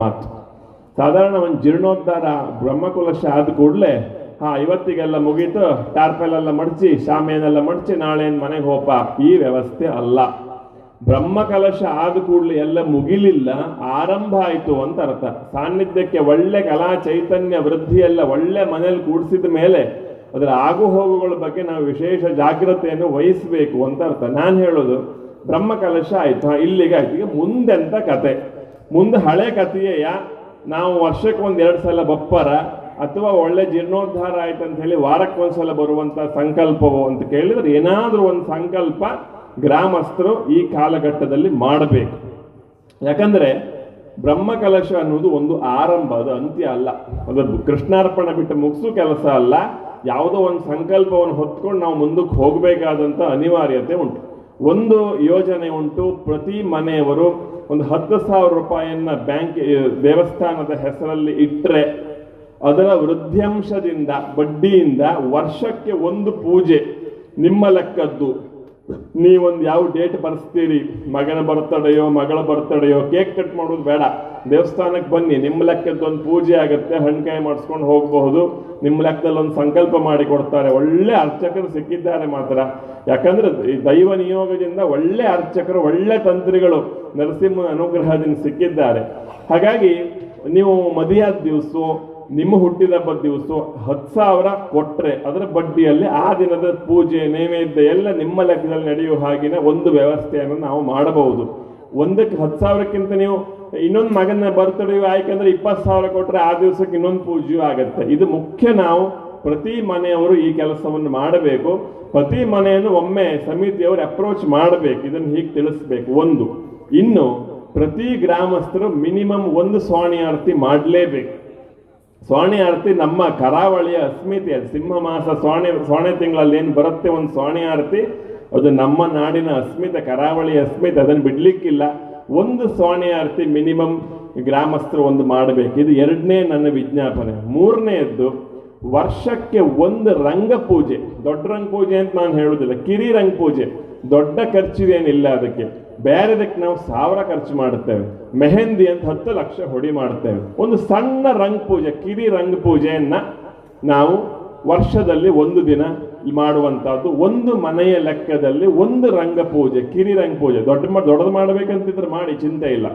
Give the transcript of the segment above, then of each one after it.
ಮಾತು. ಸಾಧಾರಣ ಒಂದು ಜೀರ್ಣೋದ್ಧಾರ ಬ್ರಹ್ಮಕುಲಶ ಆದ ಕೂಡಲೇ ಹಾ ಇವತ್ತಿಗೆಲ್ಲ ಮುಗೀತು ಟಾರ್ಪೆಲೆಲ್ಲ ಮಡಚಿ ಶಾಮಿಯನ್ನೆಲ್ಲ ಮಡಚಿ ನಾಳೆ ಮನೆಗೆ ಹೋಪ? ಈ ವ್ಯವಸ್ಥೆ ಅಲ್ಲ. ಬ್ರಹ್ಮಕಲಶ ಆದ ಕೂಡಲೇ ಎಲ್ಲ ಮುಗಿಲಿಲ್ಲ ಆರಂಭ ಆಯಿತು ಅಂತ ಅರ್ಥ. ಸಾನ್ನಿಧ್ಯಕ್ಕೆ ಒಳ್ಳೆ ಕಲಾ ಚೈತನ್ಯ ವೃದ್ಧಿ ಎಲ್ಲ ಒಳ್ಳೆ ಮನೇಲಿ ಕೂಡಿಸಿದ ಮೇಲೆ ಅದರ ಆಗು ಹೋಗುಗಳ ಬಗ್ಗೆ ನಾವು ವಿಶೇಷ ಜಾಗ್ರತೆಯನ್ನು ವಹಿಸಬೇಕು ಅಂತ ಅರ್ಥ. ನಾನು ಹೇಳೋದು ಬ್ರಹ್ಮಕಲಶ ಆಯ್ತು ಹಾ, ಇಲ್ಲಿಗೆ ಆಯ್ತು. ಈಗ ಮುಂದೆಂತ ಕತೆ. ಮುಂದೆ ಹಳೆ ಕಥೆಯ ನಾವು ವರ್ಷಕ್ಕೆ ಒಂದು ಎರಡು ಸಲ ಬಪ್ಪರ, ಅಥವಾ ಒಳ್ಳೆ ಜೀರ್ಣೋದ್ಧಾರ ಆಯ್ತು ಅಂತ ಹೇಳಿ ವಾರಕ್ಕೆ ಒಂದ್ಸಲ ಬರುವಂತ ಸಂಕಲ್ಪವು ಅಂತ ಕೇಳಿದ್ರೆ ಏನಾದರೂ ಒಂದು ಸಂಕಲ್ಪ ಗ್ರಾಮಸ್ಥರು ಈ ಕಾಲಘಟ್ಟದಲ್ಲಿ ಮಾಡಬೇಕು. ಯಾಕಂದ್ರೆ ಬ್ರಹ್ಮಕಲಶ ಅನ್ನೋದು ಒಂದು ಆರಂಭ, ಅದು ಅಂತ್ಯ ಅಲ್ಲ. ಅದು ಕೃಷ್ಣಾರ್ಪಣ ಬಿಟ್ಟು ಮುಗಿಸು ಕೆಲಸ ಅಲ್ಲ. ಯಾವುದೋ ಒಂದು ಸಂಕಲ್ಪವನ್ನು ಹೊತ್ಕೊಂಡು ನಾವು ಮುಂದಕ್ಕೆ ಹೋಗಬೇಕಾದಂತ ಅನಿವಾರ್ಯತೆ ಉಂಟು. ಒಂದು ಯೋಜನೆ ಉಂಟು. ಪ್ರತಿ ಮನೆಯವರು ಒಂದು ಹತ್ತು ಸಾವಿರ ರೂಪಾಯಿಯನ್ನ ಬ್ಯಾಂಕ್ ದೇವಸ್ಥಾನದ ಹೆಸರಲ್ಲಿ ಇಟ್ಟರೆ ಅದರ ವೃದ್ಧಾಂಶದಿಂದ, ಬಡ್ಡಿಯಿಂದ ವರ್ಷಕ್ಕೆ ಒಂದು ಪೂಜೆ ನಿಮ್ಮ ಲೆಕ್ಕದ್ದು. ನೀವೊಂದು ಯಾವ ಡೇಟ್ ಬರ್ಸ್ತೀರಿ? ಮಗನ ಬರ್ತಡೆಯೋ, ಮಗಳ ಬರ್ತಡೆಯೋ, ಕೇಕ್ ಕಟ್ ಮಾಡೋದು ಬೇಡ. ದೇವಸ್ಥಾನಕ್ಕೆ ಬನ್ನಿ, ನಿಮ್ಮ ಲೆಕ್ಕದ ಒಂದು ಪೂಜೆ ಆಗುತ್ತೆ ಹಣ್ಕಾಯಿ ಮಾಡಿಸ್ಕೊಂಡು ಹೋಗಬಹುದು. ನಿಮ್ಮ ಲೆಕ್ಕದಲ್ಲಿ ಒಂದು ಸಂಕಲ್ಪ ಮಾಡಿ ಕೊಡ್ತಾರೆ. ಒಳ್ಳೆ ಅರ್ಚಕರು ಸಿಕ್ಕಿದ್ದಾರೆ ಮಾತ್ರ. ಯಾಕಂದ್ರೆ ದೈವ ನಿಯೋಗದಿಂದ ಒಳ್ಳೆ ಅರ್ಚಕರು, ಒಳ್ಳೆ ತಂತ್ರಿಗಳು ನರಸಿಂಹನ ಅನುಗ್ರಹದಿಂದ ಸಿಕ್ಕಿದ್ದಾರೆ. ಹಾಗಾಗಿ ನೀವು ಮದುವೆಯಾದ ದಿವಸ, ನಿಮ್ಮ ಹುಟ್ಟಿದ ಹಬ್ಬದ ದಿವಸ ಹತ್ತು ಸಾವಿರ ಕೊಟ್ಟರೆ ಅದರ ಬಡ್ಡಿಯಲ್ಲಿ ಆ ದಿನದ ಪೂಜೆ, ನೈವೇದ್ಯ ಎಲ್ಲ ನಿಮ್ಮ ಲೆಕ್ಕದಲ್ಲಿ ನಡೆಯುವ ಹಾಗಿನ ಒಂದು ವ್ಯವಸ್ಥೆಯನ್ನು ನಾವು ಮಾಡಬಹುದು. ಒಂದಕ್ಕೆ ಹತ್ತು ಸಾವಿರಕ್ಕಿಂತ ನೀವು ಇನ್ನೊಂದು ಮಗನ ಬರ್ತಡೆಯು ಆಯ್ಕಂದ್ರೆ ಇಪ್ಪತ್ತು ಸಾವಿರ ಕೊಟ್ಟರೆ ಆ ದಿವಸಕ್ಕೆ ಇನ್ನೊಂದು ಪೂಜೆಯೂ ಆಗುತ್ತೆ. ಇದು ಮುಖ್ಯ ನಾವು ಪ್ರತಿ ಮನೆಯವರು ಈ ಕೆಲಸವನ್ನು ಮಾಡಬೇಕು. ಪ್ರತಿ ಮನೆಯನ್ನು ಒಮ್ಮೆ ಸಮಿತಿಯವರು ಅಪ್ರೋಚ್ ಮಾಡಬೇಕು. ಇದನ್ನು ಹೀಗೆ ತಿಳಿಸ್ಬೇಕು. ಒಂದು, ಇನ್ನು ಪ್ರತಿ ಗ್ರಾಮಸ್ಥರು ಮಿನಿಮಮ್ ಒಂದು ಸ್ವಾಣಿ ಆರತಿ ಮಾಡಲೇಬೇಕು. ಸ್ವಾಣಿ ಆರತಿ ನಮ್ಮ ಕರಾವಳಿಯ ಅಸ್ಮಿತೆ, ಅದು ಸಿಂಹ ಮಾಸ ಸ್ವಾಣಿ ಸ್ವಾಣಿ ತಿಂಗಳಲ್ಲಿ ಏನು ಬರುತ್ತೆ ಒಂದು ಸ್ವಾಣಿ ಆರತಿ? ಅದು ನಮ್ಮ ನಾಡಿನ ಅಸ್ಮಿತೆ, ಕರಾವಳಿಯ ಅಸ್ಮಿತೆ, ಅದನ್ನು ಬಿಡಲಿಕ್ಕಿಲ್ಲ. ಒಂದು ಸ್ವಾಣಿ ಆರತಿ ಮಿನಿಮಮ್ ಗ್ರಾಮಸ್ಥರು ಒಂದು ಮಾಡಬೇಕು. ಇದು ಎರಡನೇ ನನ್ನ ವಿಜ್ಞಾಪನೆ. ಮೂರನೆಯದ್ದು ವರ್ಷಕ್ಕೆ ಒಂದು ರಂಗ ಪೂಜೆ. ದೊಡ್ಡ ರಂಗ ಪೂಜೆ ಅಂತ ನಾನು ಹೇಳುವುದಿಲ್ಲ. ಕಿರಿ ರಂಗ ಪೂಜೆ. ದೊಡ್ಡ ಖರ್ಚಿದೇನಿಲ್ಲ ಅದಕ್ಕೆ. ಬೇರೆದಕ್ಕೆ ನಾವು ಸಾವಿರ ಖರ್ಚು ಮಾಡುತ್ತೇವೆ. ಮೆಹಂದಿ ಅಂತ ಹತ್ತು ಲಕ್ಷ ಹೊಡಿ ಮಾಡುತ್ತೇವೆ. ಒಂದು ಸಣ್ಣ ರಂಗ ಪೂಜೆ, ಕಿರಿ ರಂಗ ಪೂಜೆಯನ್ನ ನಾವು ವರ್ಷದಲ್ಲಿ ಒಂದು ದಿನ ಮಾಡುವಂತಹದ್ದು ಒಂದು ಮನೆಯ ಲೆಕ್ಕದಲ್ಲಿ ಒಂದು ರಂಗ ಪೂಜೆ, ಕಿರಿ ರಂಗ ಪೂಜೆ. ದೊಡ್ಡ ದೊಡ್ಡದು ಮಾಡಬೇಕಂತಿದ್ರೆ ಮಾಡಿ, ಚಿಂತೆ ಇಲ್ಲ.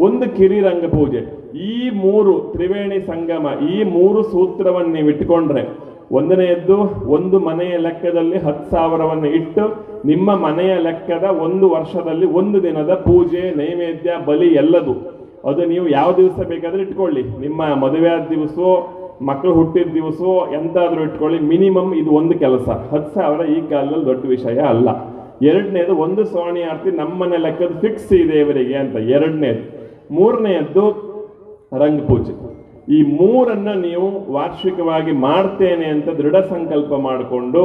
ಒಂದು ಕಿರಿರಂಗ ಪೂಜೆ. ಈ ಮೂರು ತ್ರಿವೇಣಿ ಸಂಗಮ, ಈ ಮೂರು ಸೂತ್ರವನ್ನು ನೀವು ಇಟ್ಕೊಂಡ್ರೆ ಒಂದನೆಯದ್ದು ಒಂದು ಮನೆಯ ಲೆಕ್ಕದಲ್ಲಿ ಹತ್ತು ಸಾವಿರವನ್ನು ಇಟ್ಟು ನಿಮ್ಮ ಮನೆಯ ಲೆಕ್ಕದ ಒಂದು ವರ್ಷದಲ್ಲಿ ಒಂದು ದಿನದ ಪೂಜೆ, ನೈವೇದ್ಯ, ಬಲಿ ಎಲ್ಲದು. ಅದು ನೀವು ಯಾವ ದಿವಸ ಬೇಕಾದ್ರೆ ಇಟ್ಕೊಳ್ಳಿ. ನಿಮ್ಮ ಮದುವೆ ಆದ ದಿವಸವೋ ಮಕ್ಕಳು ಹುಟ್ಟಿದ ದಿವಸವೋ ಎಂತಾದರೂ ಇಟ್ಕೊಳ್ಳಿ. ಮಿನಿಮಮ್ ಇದು ಒಂದು ಕೆಲಸ. ಹತ್ತು ಸಾವಿರ ಈ ಕಾಲದಲ್ಲಿ ದೊಡ್ಡ ವಿಷಯ ಅಲ್ಲ. ಎರಡನೇದು ಒಂದು ಸೋಣಿ ಆರ್ತಿ ನಮ್ಮನೆ ಲೆಕ್ಕದ ಫಿಕ್ಸ್ ಇದೆ ಇವರಿಗೆ ಅಂತ. ಎರಡನೇದು. ಮೂರನೆಯದ್ದು ರಂಗ ಪೂಜೆ ಈ ಮೂರನ್ನ ನೀವು ವಾರ್ಷಿಕವಾಗಿ ಮಾಡ್ತೇನೆ ಅಂತ ದೃಢ ಸಂಕಲ್ಪ ಮಾಡಿಕೊಂಡು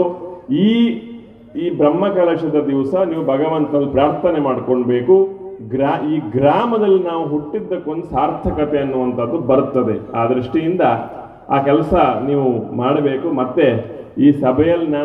ಈ ಈ ಬ್ರಹ್ಮಕಲಶದ ದಿವಸ ನೀವು ಭಗವಂತನಲ್ಲಿ ಪ್ರಾರ್ಥನೆ ಮಾಡ್ಕೊಳ್ಬೇಕು. ಗ್ರಾ, ಈ ಗ್ರಾಮದಲ್ಲಿ ನಾವು ಹುಟ್ಟಿದ್ದಕ್ಕೊಂದು ಸಾರ್ಥಕತೆ ಅನ್ನುವಂಥದ್ದು ಬರ್ತದೆ. ಆ ದೃಷ್ಟಿಯಿಂದ ಆ ಕೆಲಸ ನೀವು ಮಾಡಬೇಕು. ಮತ್ತೆ ಈ ಸಭೆಯಲ್ಲಿ ನಾನು